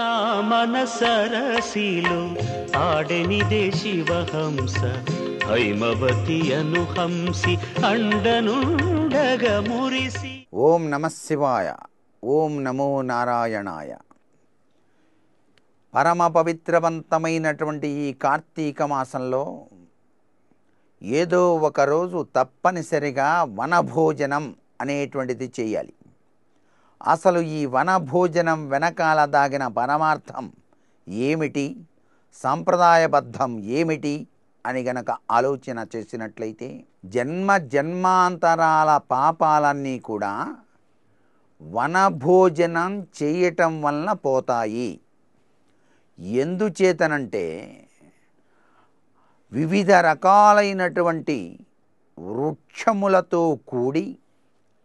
నా మనసరసిలో ఆడనిదే శివహంస హైమవతి అనుహంసి అండనుండగ మురిసి. ఓం నమ శివాయ ఓం నమో నారాయణాయ. పరమ పవిత్రవంతమైనటువంటి ఈ కార్తీక మాసంలో ఏదో ఒకరోజు తప్పనిసరిగా వనభోజనం అనేటువంటిది చేయాలి. అసలు ఈ వనభోజనం వెనకాల దాగిన పరమార్థం ఏమిటి? సంప్రదాయబద్ధం ఏమిటి? అని గనక ఆలోచన చేసినట్లయితే జన్మ జన్మాంతరాల పాపాలన్నీ కూడా వనభోజనం చేయటం వలన పోతాయి. ఎందుచేతనంటే వివిధ రకాలైనటువంటి వృక్షములతో కూడి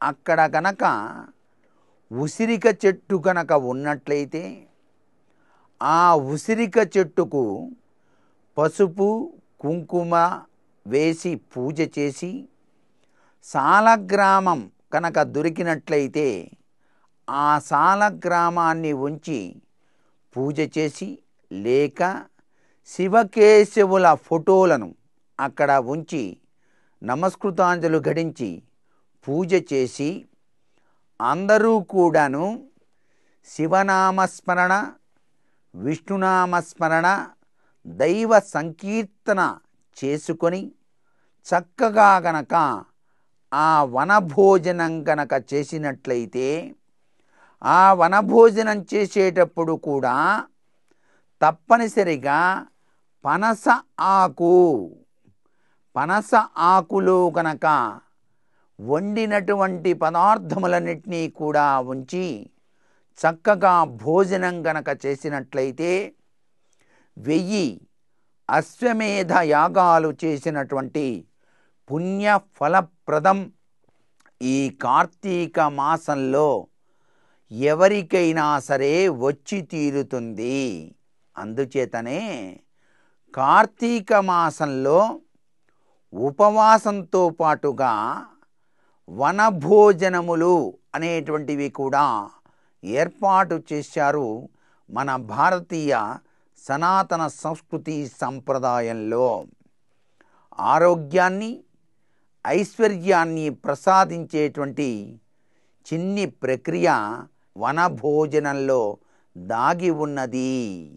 అక్కడ గనక ఉసిరిక చెట్టు కనుక ఉన్నట్లయితే ఆ ఉసిరిక చెట్టుకు పసుపు కుంకుమ వేసి పూజ చేసి సాలగ్రామం కనుక దొరికినట్లయితే ఆ సాలగ్రామాన్ని ఉంచి పూజ చేసి లేక శివకేశవుల ఫోటోలను అక్కడ ఉంచి నమస్కృతాంజలు గడించి పూజ చేసి అందరూ కూడాను శివనామస్మరణ విష్ణునామస్మరణ దైవ సంకీర్తన చేసుకొని చక్కగా గనక ఆ వనభోజనం గనక చేసినట్లయితే ఆ వనభోజనం చేసేటప్పుడు కూడా తప్పనిసరిగా పనస ఆకు పనస ఆకులో గనక వండినటువంటి పదార్థములన్నిటినీ కూడా ఉంచి చక్కగా భోజనం గనక చేసినట్లయితే వెయ్యి అశ్వమేధ యాగాలు చేసినటువంటి పుణ్య ఫలప్రదం ఈ కార్తీక మాసంలో ఎవరికైనా సరే వచ్చి తీరుతుంది. అందుచేతనే కార్తీక మాసంలో ఉపవాసంతో పాటుగా వనభోజనములు అనేటువంటివి కూడా ఏర్పాటు చేశారు మన భారతీయ సనాతన సంస్కృతి సంప్రదాయంలో. ఆరోగ్యాన్ని ఐశ్వర్యాన్ని ప్రసాదించేటువంటి చిన్ని ప్రక్రియ వనభోజనంలో దాగి ఉన్నది.